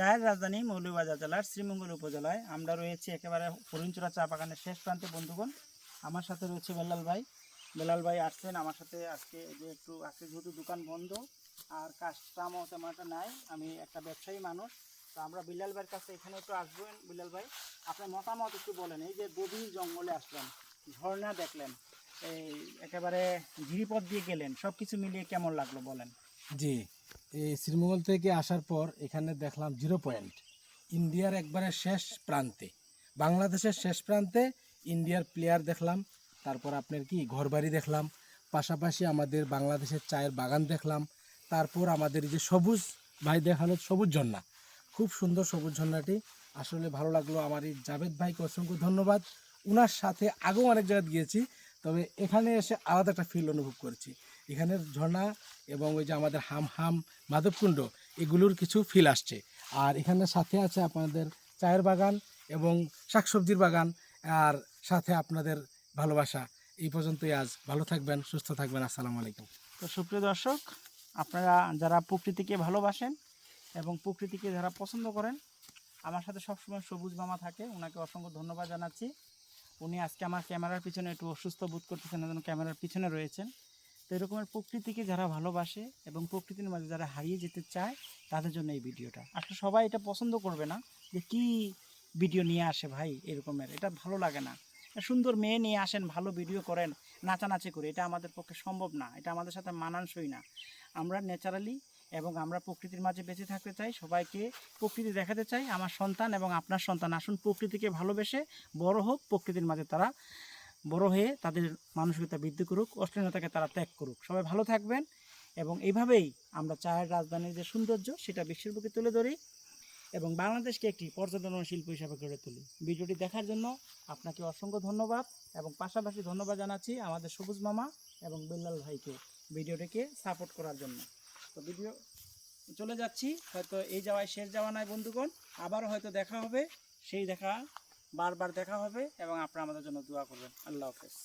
চায়ের রাজধানী মৌলভীবাজার জেলার শ্রীমঙ্গল উপজেলায় আমরা রয়েছি একেবারে হরিণচূড়া চা বাগানের শেষ প্রান্তে, বন্ধুগণ। আমার সাথে রয়েছে বেলাল ভাই। বেলাল ভাই আসছেন আমার সাথে আজকে যে একটু, আজকে যেহেতু দোকান বন্ধ আর কাজটামও তেমন একটা নাই, আমি একটা ব্যবসায়ী মানুষ, তো আমরা বিলাল ভাইয়ের কাছে এখানে একটু আসবেন বিলাল ভাই, আপনার মতামত একটু বলেন, এই যে গভীর জঙ্গলে আসলেন, ঝর্ণা দেখলেন, এই একেবারে গিরিপথ দিয়ে গেলেন সব কিছু মিলিয়ে কেমন লাগল বলেন? জি এই শ্রীমঙ্গল থেকে আসার পর এখানে দেখলাম জিরো পয়েন্ট ইন্ডিয়ার একবারে শেষ প্রান্তে। বাংলাদেশের শেষ প্রান্তে ইন্ডিয়ার প্লেয়ার দেখলাম। তারপর আপনার কি, ঘরবাড়ি দেখলাম। পাশাপাশি আমাদের বাংলাদেশের চায়ের বাগান দেখলাম। তারপর আমাদের যে সবুজ, ভাই দেখাল সবুজ ঝর্ণা। খুব সুন্দর সবুজ ঝর্ণাটি। আসলে ভালো লাগল আমার এই জাভেদ ভাইকে অসংখ্য ধন্যবাদ। উনার সাথে আগেও অনেক জায়গায় গিয়েছি, তবে এখানে এসে আলাদা একটা ফিল অনুভব করেছি। এখানের ঝর্ণা এবং ওই যে আমাদের হাম হাম মাধবকুণ্ড, এগুলোর কিছু ফিল আসছে। আর এখানে সাথে আছে আপনাদের চায়ের বাগান এবং শাকসবজির বাগান, আর সাথে আপনাদের ভালোবাসা। এই পর্যন্তই আজ। ভালো থাকবেন, সুস্থ থাকবেন। আসসালামু আলাইকুম। তো সুপ্রিয় দর্শক, আপনারা যারা প্রকৃতিকে ভালোবাসেন এবং প্রকৃতিকে যারা পছন্দ করেন, আমার সাথে সবসময় সবুজ মামা থাকে। ওনাকে অসংখ্য ধন্যবাদ জানাচ্ছি। উনি আজকে আমার ক্যামেরার পিছনে একটু অসুস্থ বোধ করতেছেন, এজন্য ক্যামেরার পিছনে রয়েছেন। তো এরকমের প্রকৃতিকে যারা ভালোবাসে এবং প্রকৃতির মাঝে যারা হারিয়ে যেতে চায়, তাদের জন্য এই ভিডিওটা। আসলে সবাই এটা পছন্দ করবে না যে কি ভিডিও নিয়ে আসে ভাই এরকমের। এটা ভালো লাগে না। সুন্দর মেয়ে নিয়ে আসেন, ভালো ভিডিও করেন, নাচানাচি করে। এটা আমাদের পক্ষে সম্ভব না। এটা আমাদের সাথে মানানসই না। আমরা ন্যাচারালি এবং আমরা প্রকৃতির মাঝে বেঁচে থাকতে চাই, সবাইকে প্রকৃতি দেখাতে চাই, আমার সন্তান এবং আপনার সন্তান। আসুন প্রকৃতিকে ভালোবেসে বড় হোক, প্রকৃতির মাঝে তারা বড় হয়ে তাদের মানসিকতা বৃদ্ধি করুক, অশ্লীলতাকে তারা ত্যাগ করুক। সবাই ভালো থাকবেন এবং এইভাবেই আমরা চায়ের রাজধানীর যে সৌন্দর্য, সেটা বিশ্বের বুকে তুলে ধরি এবং বাংলাদেশকে একটি পর্যটন শিল্প হিসাবে গড়ে তুলি। ভিডিওটি দেখার জন্য আপনাকে অসংখ্য ধন্যবাদ এবং পাশাপাশি ধন্যবাদ জানাচ্ছি আমাদের সবুজ মামা এবং বিল্লাল ভাইকে ভিডিওটিকে সাপোর্ট করার জন্য। তো ভিডিও চলে যাচ্ছি, হয়তো এই যাওয়ায় শেষ যাওয়া নাই বন্ধুগণ, আবারও হয়তো দেখা হবে, সেই দেখা বারবার দেখা হবে এবং আপনারা আমাদের জন্য দোয়া করবেন। আল্লাহ হাফেজ।